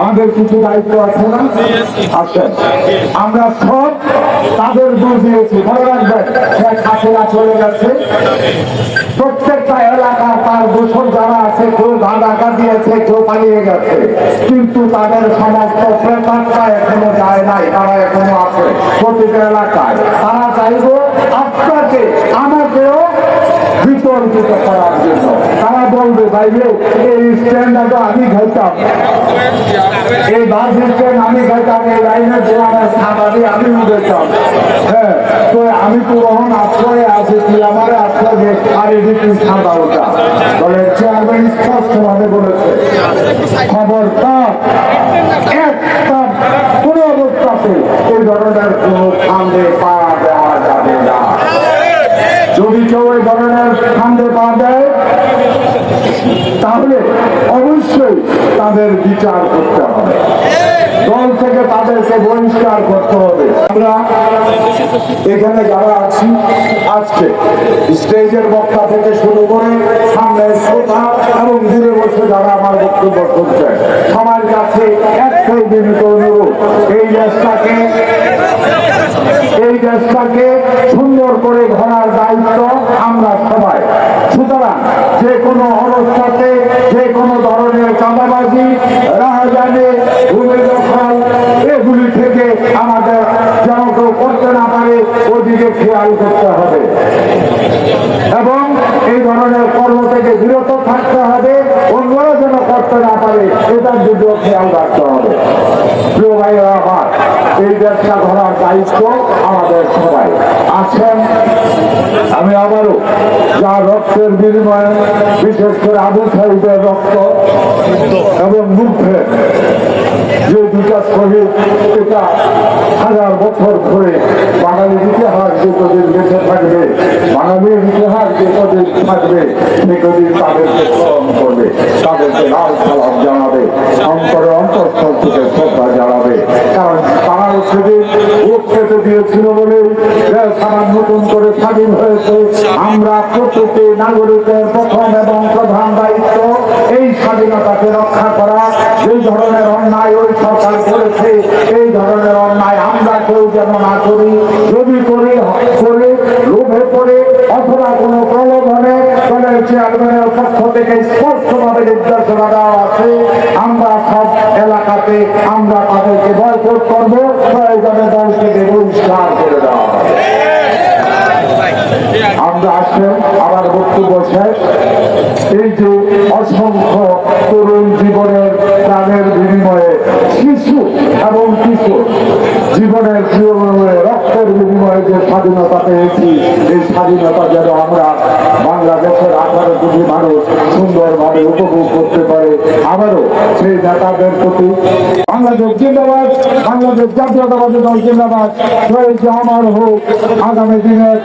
আমাদের কিছু দায়িত্ব আছে না? আছেন আমরা সব তাদের বুঝিয়েছি মনে রাখবেন, শেখ চলে গেছে। প্রত্যেকটা এলাকার তার দূষণ যারা আছে, কেউ ডাকা দিয়েছে কেউ পালিয়ে গেছে। কিন্তু তাদের সমস্ত প্রেতাত্মা এখনও যায় নাই, তারা এখনও আছে প্রতিটা এলাকায়। তারা চাইব আপনাকে, আমাকেও বিতর্কিত করার জন্য। তারা বলবে ভাইরে এই স্ট্যান্ডটা আমি খাইতাম এই বাস স্ট্যান্ড আমি খাইতাম এই লাইনের দোকানে সাদাদি আমি উঠেতাম হ্যাঁ তো আমি তো তখন আশ্রয়ে আছি, তুই আমার আশ্রয় আর তুই সাদা ওটা বলে চেয়ারম্যান স্পষ্ট ভাবে বলেছে, খবরদার একটা কোনো অবস্থাতে এই ধরনের কোনো ফান্ডে পা কেউ এই ধরনের ফান্ডে পা দেয় তাহলে অবশ্যই তাদের বিচার করতে হবে। দল থেকে তাদেরকে বহিষ্কার করতে হবে। আমরা এখানে যারা আছি, আজকে স্টেজের বক্তা থেকে শুরু করে সামনে শ্রোতা এবং দূরে বসে যারা আমার বক্তব্য শুনছে, সবার কাছে একটাই বিনীত অনুরোধ, এই দেশটাকে এই দেশটাকে সুন্দর করে সবাই সুতরাং যে কোনো অবস্থাতে যে কোনো ধরনের চাঁদাবাজি, রাহাজানি ভূমি দখল এগুলি থেকে আমাদের যেন কেউ করতে না পারে, ওদিকে খেয়াল করতে হবে। এবং এই ধরনের কর্ম থেকে বিরত থাকতে হবে, অন্যরা যেন করতে না পারে, এটার দিকেও খেয়াল রাখতে হবে। প্রিয় ভাইরা আমার এই ব্যবসা ধরার দায়িত্ব আমাদের সবাই। আছেন আমি আবারও যা রক্তের বিনিময়ে, বিশেষ করে আবু সাহিদের রক্ত এবং মুখে যে দুটা শহীদ, এটা হাজার বছর ধরে বাঙালির ইতিহাস যে কদিন বেঁচে থাকবে বাঙালির ইতিহাস যে কদিন থাকবে সে কদিন তাদেরকে স্মরণ করবে, তাদেরকে লাল সালাম জানাবে, অন্তরে অন্তঃস্থল থেকে শ্রদ্ধা জানাবে। পেতে দিয়েছিল বলে আমার নতুন করে স্বাধীন হয়েছে। আমরা প্রত্যেকে নাগরিকের প্রথম এবং প্রধান দায়িত্ব এই স্বাধীনতাকে রক্ষা করা। এই ধরনের অন্যায় ওই সরকার করেছে এই ধরনের অন্যায় আমরা কেউ যেন না করি। যদি করি, করে, লোভে পড়ে, অথবা কোনো প্রলোভনে চেয়ারম্যানের থেকে স্পষ্টভাবে নির্দেশনা দেওয়া আছে। আমরা সব এলাকাতে আমরা তাদেরকে বয়কট করব। প্রয়োজনে দল থেকে বহিষ্কার করে দেওয়া আমরা আসেন আমার বক্তব্য শেষ। এই যে অসংখ্য তরুণ জীবনের প্রাণের বিনিময়ে শিশু এবং কিশোর জীবনের প্রিয় রক্তের বিনিময়ে যে স্বাধীনতা পেয়েছি, এই স্বাধীনতা যেন আমরা বাংলাদেশের আঠারো কোটি মানুষ সুন্দরভাবে উপভোগ করতে পারে। আবারও সেই নেতাদের প্রতি বাংলাদেশ জিন্দাবাদ, বাংলাদেশ জাতীয়তাবাদী দল জিন্দাবাদ। শহীদ আমার হোক, আগামী দিনের